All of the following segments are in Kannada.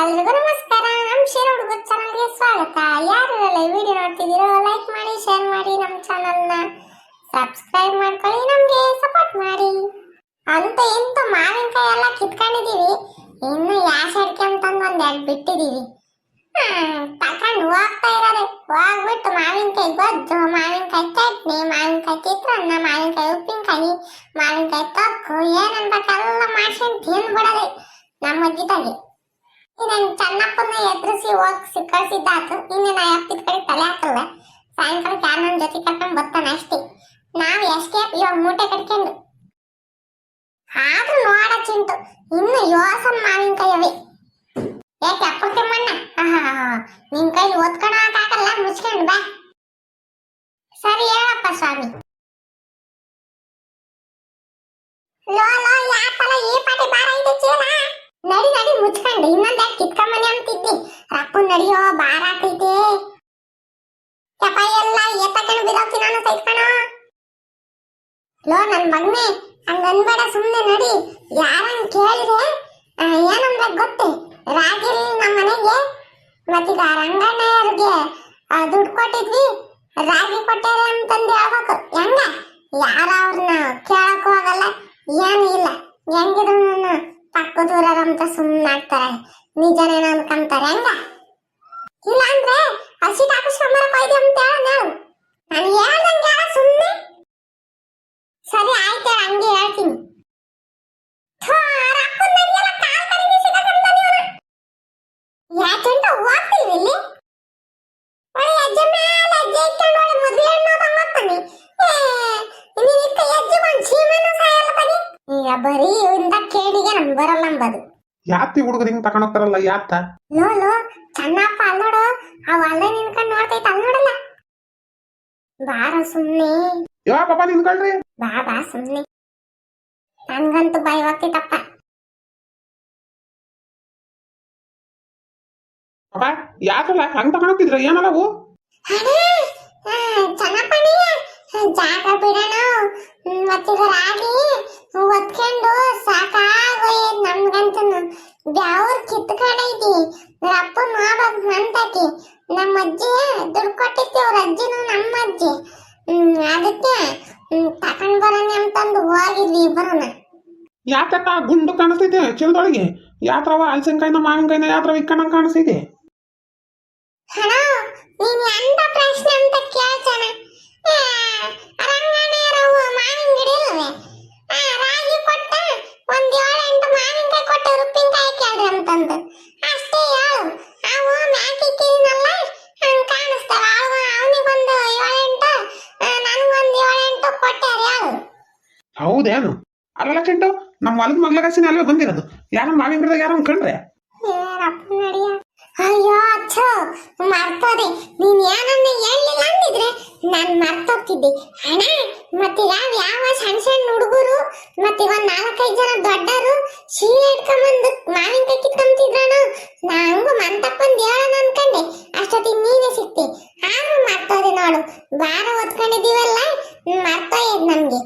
ಎಲ್ರಿಗೂ ನಮಸ್ಕಾರ. ನಮ್ಮ ಶೇರ್ ಹುಡುಗ ಚಾನಲ್ಗೆ ಸ್ವಾಗತ. ಯಾರೆಲ್ಲ ಈ ವಿಡಿಯೋ ನೋಡ್ತಿದ್ದೀರೋ ಲೈಕ್ ಮಾಡಿ ಶೇರ್ ಮಾಡಿ ನಮ್ಮ ಚಾನಲ್ನ ಸಬ್ಸ್ಕ್ರೈಬ್ ಮಾಡ್ಕೊಳ್ಳಿ, ನಮಗೆ ಸಪೋರ್ಟ್ ಮಾಡಿ. ಅಂತ ಎಂತ ಮಾವಿನಕಾಯಿ ಎಲ್ಲ ಕಿತ್ಕೊಂಡಿದೀವಿ ಇನ್ನು ಯಾಸ್ ಅಡಿಕೆ ಅಂತಂದು ಒಂದ್ ಎರಡು ಬಿಟ್ಟಿದೀವಿ ತಕೊಂಡು ಹೋಗ್ತಾ ಇರೋದೆ. ಹೋಗ್ಬಿಟ್ಟು ಮಾವಿನಕಾಯಿ ಗೊಜ್ಜು, ಮಾವಿನಕಾಯಿ ಚಟ್ನಿ, ಮಾವಿನಕಾಯಿ ಚಿತ್ರಾನ್ನ, ಮಾವಿನಕಾಯಿ ಉಪ್ಪಿನಕಾಯಿ, ಮಾವಿನಕಾಯಿ ತೊಕ್ಕು ಏನನ್ಬೇಕೆಲ್ಲ ಮಾಡ್ಸ್ಕೊಂಡು ತಿಂದ್ಬಿಡೋದೆ ನಮ್ಮ ಅಜ್ಜಿತಾಗೆ ನನ್ ಚನ್ನಪ್ಪನ ಎದುರಿಸಿ ಹೋಗಿ ಸಿಕ್ಕಳಿಸಿದ್ದಾತು. ಇನ್ನು ನಾ ಅಪ್ಪಿದ ಕಡೆ ತಲೆ ಹಾಕಲ್ಲ ಸಾಯಂಕಾಲಕ್ಕೆ ನನ್ನ ಜೊತೆ ಕರ್ಕೊಂಡು ಬರ್ತಾನೆ ಅಷ್ಟೇ. ನಾವು ಎಷ್ಟೇ ಇವಾಗ ಮೂಟೆ ಕಟ್ಕೊಂಡು. ಆದ್ರೂ ನೋಡ ಚಿಂತು ಇನ್ನು ಯೋಸನ್ ಮಾವಿನಕಾಯಿ ಅವೆ ಯಾಕೆ ಅಪ್ಪಕ್ಕೆ ಮಣ್ಣ ನಿನ್ ಕೈಲಿ ಓದ್ಕೊಳಕ್ಕಾಗಲ್ಲ ಮುಚ್ಕೊಂಡು ಬಾ ಸರಿ ಹೇಳಪ್ಪ ಸ್ವಾಮಿ ಲೋ ಲೋ ಯಾಕಲ್ಲ ಈ ಪಾಟಿ ಬಾರ ಇದೆ ಚೀಲ ನಡಿ ನಡಿ ಮುಚ್ಕೊಂಡು ಇನ್ನೊಂದ್ ಯಾಕೆ ಕಿತ್ಕೊಂಬನಿ ಅಂತಿದ್ದಿ ರಪ್ಪು ನಡಿಯೋ ಬಾರ ಆಗ್ತೈತೆ ಚಪ ಎಲ್ಲ ಎತ್ತಕೊಂಡು ಬಿದೋಗ್ತಿ ನಾನು ಸೈತ್ಕಣ ಲೋ, ನನ್ ಮಗನೆ ಹಂಗ ಅನ್ಬೇಡ ಸುಮ್ಮನೆ ನಡಿ. ಯಾರನ್ ಕೇಳಿದ್ರೆ ಏನಂದ್ರೆ ಗೊತ್ತೇ. ರಾಗಿಲ್ ನಮ್ಮ ಮನೆಗೆ ಮತ್ತೀಗ ರಂಗಣ್ಣಯ್ಯರ್ಗೆ ದುಡ್ಡು ಕೊಟ್ಟಿದ್ವಿ. ರಾಗಿ ಕೊಟ್ಟಾರೆ ಅಂತಂದು ಹೇಳ್ಬೇಕು ಹೆಂಗ? ಯಾರ ಅವ್ರನ್ನ ಕೇಳಕ್ ಹೋಗಲ್ಲ ಏನು ಇಲ್ಲ. ಹೆಂಗಿದ್ರು ನನ್ನ ಪಕ್ಕದೂರವ್ರು ಅಂತ ಸುಮ್ಮನೆ ಆಗ್ತಾರೆ. ನಿಜನೇನೋ ಅನ್ಕೊಂತಾರೆ ಹೆಂಗ? ಇಲ್ಲ ಅಂದ್ರೆ ಹಸಿ ಹಾಕಿಸ್ಕೊಂಬರಕ್ ಹೋಯ್ತು ಅಂತ ಹೇಳ ನಾವು ನಾನು ಹೇಳ್ದಂಗೆ ಹೇಳ ಸುಮ್ಮನೆ ಸರಿ ಆಯ್ತು ಹಂಗೆ ಹೇಳ್ತೀನಿ. ಯಾಕೆಂತ ಹೋಗ್ತೀವಿ ಇಲ್ಲಿ? ಒಳ್ಳೆ ಹೆಜ್ಜೆ ಮೇಲೆ ಹೆಜ್ಜೆ ಇಟ್ಕೊಂಡು ಒಳ್ಳೆ ಹೆಣ್ಣು ನೀನ್ ಹೆಜ್ಜೆ ಜೀವನ ಸಾಯಲ್ಲ ಬರೀ ಈಗ ಬರೀ ಇಂದ ಕೇಳಿಗೆ ನಮ್ ಬರಲ್ಲ ಅಂಬದು. ಯಾತಿ ಹುಡುಗರು ಹಿಂಗ್ ತಕೊಂಡೋಗ್ತಾರಲ್ಲ ಯಾತ ಲೋ ಲೋ ಚೆನ್ನಪ್ಪ ಅಲ್ ನೋಡು. ಅವ್ ಅಲ್ಲೇ ನಿನ್ಕೊಂಡು ನೋಡ್ತೈತೆ ಅಲ್ಲಿ ನೋಡಲ್ಲ. ಬಾರ ಸುಮ್ನೆ. ಯಾವ ಪಾಪ ನಿಂತ್ಕೊಳ್ರಿ. ಬಾ ಬಾ ಸುಮ್ನೆ. ನನ್ಗಂತೂ ಭಯ ಹೋಗ್ತೈತಪ್ಪ ಪಾಪ ಯಾಕಲ್ಲ? ಹಂಗ್ ತಕೊಂಡ್ ಹೋಗ್ತಿದ್ರ ಏನಲ್ಲವು ಅದೇ ಚೆನ್ನಪ್ಪನೇ ಜಾಗ ಬಿಡೋಣ. ಮತ್ತೀಗ ರಾಗಿ ಒತ್ಕೊಂಡು ಸಾಕಾಗೋಯ್ತು ನಮ್ಗಂತೂ ಬ್ಯಾವ್ರ ಕಿತ್ಕೊಂಡೈತಿ. ರಪ್ಪ ಅಂತೈತಿ ನಮ್ಮ ಅಜ್ಜಿ ದುಡ್ಡು ಕೊಟ್ಟಿತ್ತು ಅವ್ರ ಅಜ್ಜಿನೂ ನಮ್ಮ ಅಜ್ಜಿ. ಅದಕ್ಕೆ ತಕೊಂಡ್ ಬರೋಣ ಅಂತಂದು ಹೋಗಿದ್ವಿ ಇಬ್ಬರನ್ನ ಯಾಕಪ್ಪ ಗುಂಡು ಕಾಣಿಸ್ತಿದೆ ಚೀಲದೊಳಗೆ? ಯಾತ್ರವ ಹಲಸಿನಕಾಯಿನ ಮಾವಿನಕಾಯಿನ ಯಾತ್ರ ಇಕ್ಕಣ್ಣ ಕಾಣಿಸ್ತಿದೆ? ಹಣ ನೀನು ಎಂತ ಪ್ರಶ್ನೆ ಅಂತ ಕೇಳ್ತಾನ? ಮಾವಿನ ಗಿಡ ರಾಗಿ ಕೊಟ್ಟ ಒಂದು ಏಳು ಎಂಟು ಮಾವಿನಕಾಯಿ ಕೊಟ್ಟ ಉಪ್ಪಿನಕಾಯಿ ಕೇಳ್ರಿ ಅಂತಂದು ಅಷ್ಟೇ ಹೇಳು ಅವು ಮ್ಯಾಕಿಕ್ಕಿನಲ್ಲ ಹಂಗ್ ಕಾಣಿಸ್ತಾವ ಅವ ಅವನಿಗೊಂದು ಏಳೆಂಟು ನನಗೊಂದು ಏಳೆಂಟು ಕೊಟ್ಟಾರ ಹೇಳು ಹೌದೇನು? ಅಲ್ಲ ಕಂಡು ನಮ್ಮ ಹೊಲದ ಮಗ್ಲಗಾಸಿನ ಅಲ್ವೇ ಬಂದಿರೋದು? ಯಾರ ಮಾವಿನ ಗಿಡದಾಗ ಯಾರು ಕಂಡ್ರೆ? ಅಯ್ಯೋ, ಅಚ್ಚೋ, ಮರ್ತೋದೆ. ನೀನ್ ಏನನ್ನ ಹೇಳಿಲ್ಲ ಅಂದಿದ್ರೆ ನಾನ್ ಮರ್ತೋಗ್ತಿದ್ದೆ. ಅಣ್ಣ ಮತ್ತೀಗ ಯಾವ ಸಣ್ಣ ಸಣ್ಣ ಹುಡುಗರು ಮತ್ತೀಗ ಒಂದ್ ನಾಲ್ಕೈದು ಜನ ದೊಡ್ಡರು ಶೀಲೆ ಇಟ್ಕೊಂಬಂದು ಮಾವಿನಕಾಯಿ ಕಿತ್ಕೊಂತಿದ್ರಣ ನಂಗೂ ಮಂತಪ್ಪಂದು ಹೇಳೋಣ ಅನ್ಕಂಡೆ. ಅಷ್ಟೊತ್ತಿಗೆ ನೀನೇ ಸಿಕ್ತಿ. ಆದ್ರೂ ಮರ್ತೋದೆ ನೋಡು. ಬಾರ ಓದ್ಕೊಂಡಿದೀವಲ್ಲ ಮರ್ತೋಯ್ತು ನಮ್ಗೆ.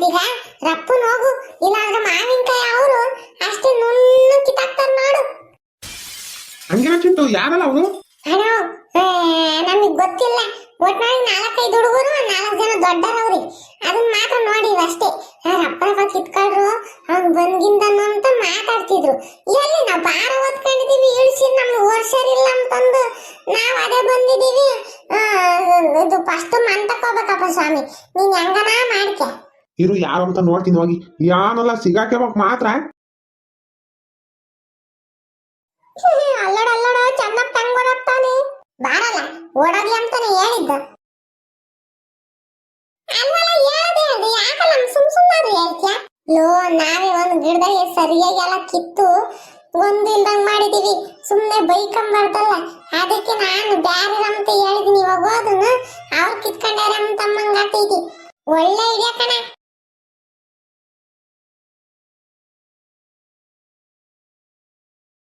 ಮತ್ತೀಗ ರಪ್ಪನ್ ಹೋಗು ಇಲ್ಲಾಂದ್ರೆ ಮಾವಿನಕಾಯಿ ಅವರು ಅಷ್ಟೇ ನುಣ್ಣು ಕಿತ್ತಾಕ್ತಾರ ನೋಡು. ಹಂಗೇನ ಚಿಂಟು ಯಾರಲ್ಲ ಅವರು? ಹಲೋ ನಮಗೆ ಗೊತ್ತಿಲ್ಲ. ಒಟ್ನಲ್ಲಿ ನಾಲ್ಕೈದು ಹುಡುಗರು ನಾಲ್ಕು ಜನ ದೊಡ್ಡರವ್ರಿ. ಅದನ್ನ ಮಾತ್ರ ನೋಡಿ ಅಷ್ಟೇ. ರಪ್ಪನ ರಪ್ಪ ಕಿತ್ಕೊಳ್ರು ಅವ್ನ್ ಬಂದ್ಗಿಂದನು ಅಂತ ಮಾತಾಡ್ತಿದ್ರು. ಎಲ್ಲಿ ನಾವು ಬಾರ ಓದ್ಕೊಂಡಿದೀವಿ ಇಳಿಸಿ ನಮ್ಗೆ ಓರ್ಸರಿಲ್ಲ ಅಂತಂದು ನಾವು ಅದೇ ಬಂದಿದೀವಿ. ಆ, ಇದು ಫಸ್ಟ್ ಮಂತಕ್ಕೆ ಹೋಗ್ಬೇಕಪ್ಪ ಸ್ವಾಮಿ. ನೀನು ಹೆಂಗನ ಮಾಡ್ಕೆ ಇರು, ಯಾರು ಅಂತ ನೋಡ್ತೀನಿ ಹೋಗಿ. ಯಾನಲ್ಲ, ಸಿಗಾಕೆ ಮಾತ್ರ. ಅಲ್ಲಡ ಅಲ್ಲಡ ಚೆನ್ನಾಗಿ ಹೆಂಗ್ ಓಡಾಡ್ತಾನೆ ಬಾರಲ್ಲ ಓಡೋದಿ ಅಂತಾನೆ ಹೇಳಿದ್ದ. ಅಲ್ಲಲ್ಲ ಹೇಳದೆ ಅದು ಯಾಕಲ್ಲ ಸುಮ್ ಸುಮ್ಮನೆ ಹೇಳ್ತ್ಯಾ? ಲೋ, ನಾವೇ ಒಂದ್ ಗಿಡದ ಸರಿಯಾಗಿ ಎಲ್ಲ ಕಿತ್ತು ಒಂದು ಇಲ್ದಂಗ್ ಮಾಡಿದೀವಿ. ಸುಮ್ನೆ ಬೈಕಂಬಾರ್ದಲ್ಲ ಅದಕ್ಕೆ ನಾನು ಬ್ಯಾರೆ ಅಂತ ಹೇಳಿದೀನಿ, ಇವಾಗ ಹೋದನು ಅವ್ರು ಕಿತ್ಕೊಂಡಾರ ತಮ್ಮಂಗ ಆಗ್ತೈತಿ ಒಳ್ಳೆ ಇದೆಯಾ ಕಣ.